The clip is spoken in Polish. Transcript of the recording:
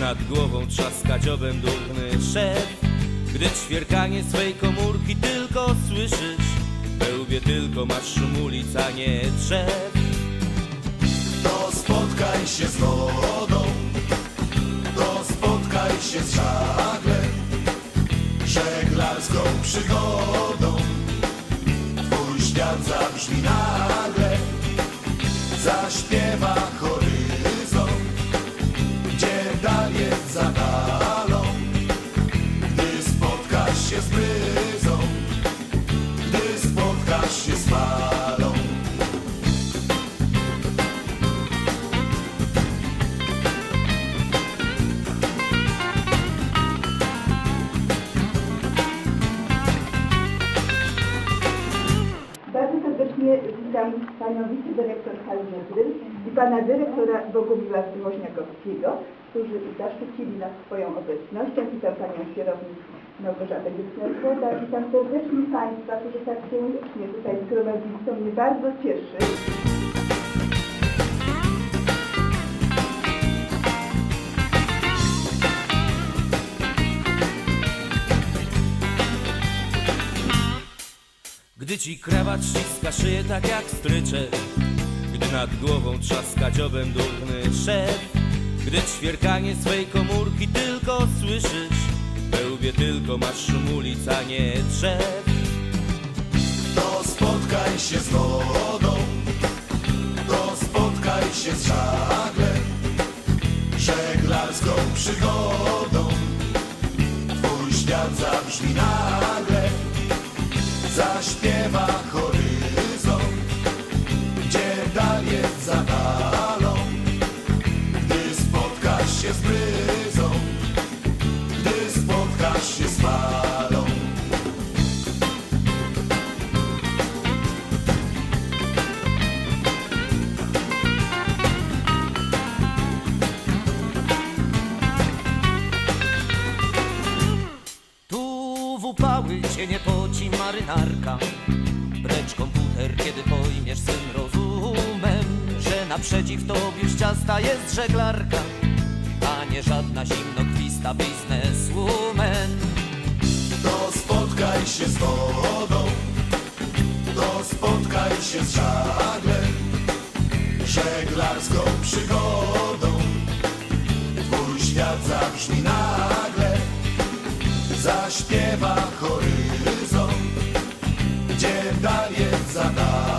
Nad głową trzaska dziobem durny szef Gdy ćwierkanie swej komórki tylko słyszysz We łbie tylko masz szum ulic, a nie drzew To spotkaj się z wodą, to spotkaj się z żaglem, żeglarską przygodą. Twój świat zabrzmi nagle, zaśpiewa horyzont, gdy spotkasz się z. Bardzo serdecznie witam panią wicedyrektor Halinę Gryn i pana dyrektora Bogumiła Woźniakowskiego, którzy zaszczycili nas swoją obecnością. Witam panią kierownik Małgorzatę Grycner-Kłoda. Witam serdecznie państwa, którzy tak się licznie tutaj zgromadzili, co mnie bardzo cieszy. Gdy ci krawat ściska szyję tak jak stryczek Gdy nad głową trzaska dziobem durny szef Gdy ćwierkanie swej komórki tylko słyszysz Łbie tylko masz szum a nie drzew. To spotkaj się z wodą, to spotkaj się z żaglem, żeglarską przygodą. Twój świat zabrzmi nagle, zaśpiewa horyzont, gdzie dal jest za. Gdy spotkasz się z bryzą, upały cię nie poci marynarka Precz komputer, kiedy pojmiesz swym rozumem Że naprzeciw tobie ciasta jest żeglarka A nie żadna zimnokwista bizneswoman To spotkaj się z wodą, to spotkaj się z żaglem, żeglarską przygodą. Twój świat zabrzmi nagle, zaśpiewa horyzont, gdzie dal jest za.